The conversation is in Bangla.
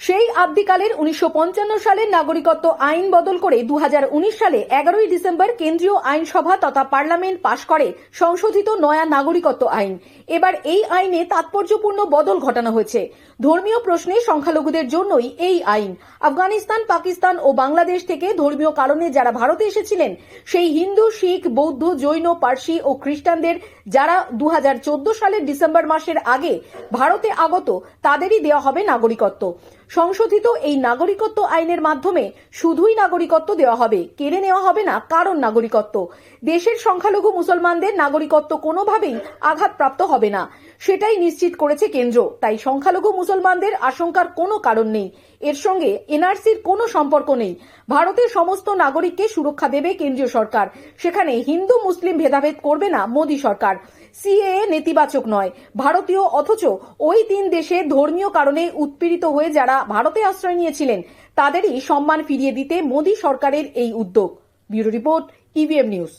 সেই আদ্যিকালের উনিশশো পঞ্চান্ন সালের নাগরিকত্ব আইন বদল করে দু হাজার উনিশ সালে এগারোই ডিসেম্বর কেন্দ্রীয় আইনসভা তথা পার্লামেন্ট পাশ করে সংশোধিত নয়া নাগরিকত্ব আইন। এবার এই আইনে তাৎপর্যপূর্ণ বদল ঘটানো হয়েছে। ধর্মীয় প্রশ্নে সংখ্যালঘুদের জন্যই এই আইন। আফগানিস্তান, পাকিস্তান ও বাংলাদেশ থেকে ধর্মীয় কারণে যারা ভারতে এসেছিলেন, সেই হিন্দু, শিখ, বৌদ্ধ, জৈন, পার্সি ও খ্রিস্টানদের যারা দু হাজার চোদ্দ সালের ডিসেম্বর মাসের আগে ভারতে আগত, তাদেরই দেওয়া হবে নাগরিকত্ব। সংশোধিত এই নাগরিকত্ব আইনের মাধ্যমে শুধুই নাগরিকত্ব দেওয়া হবে, কেড়ে নেওয়া হবে না, কারণ নাগরিকত্ব। দেশের সংখ্যালঘু মুসলমানদের নাগরিকত্ব কোনোভাবেই আঘাতপ্রাপ্ত হবে না। সেটাই নিশ্চিত করেছে কেন্দ্র। তাই সংখ্যালঘু মুসলমানদের আশঙ্কার কোনো কারণ নেই। এর সঙ্গে এনআরসির কোনো সম্পর্ক নেই। ভারতের সমস্ত নাগরিককে সুরক্ষা দেবে কেন্দ্রীয় সরকার। সেখানে হিন্দু, মুসলিম ভেদাভেদ করবে না মোদী সরকার। সিএএ নেতিবাচক নয়। ভারতীয় অথচ ওই তিন দেশে ধর্মীয় কারণে উৎপীড়িত হয়ে যারা ভারতে আশ্রয় নিয়েছিলেন, তাদেরই সম্মান ফিরিয়ে দিতে মোদী সরকারের এই উদ্যোগ। Bureau report EVM news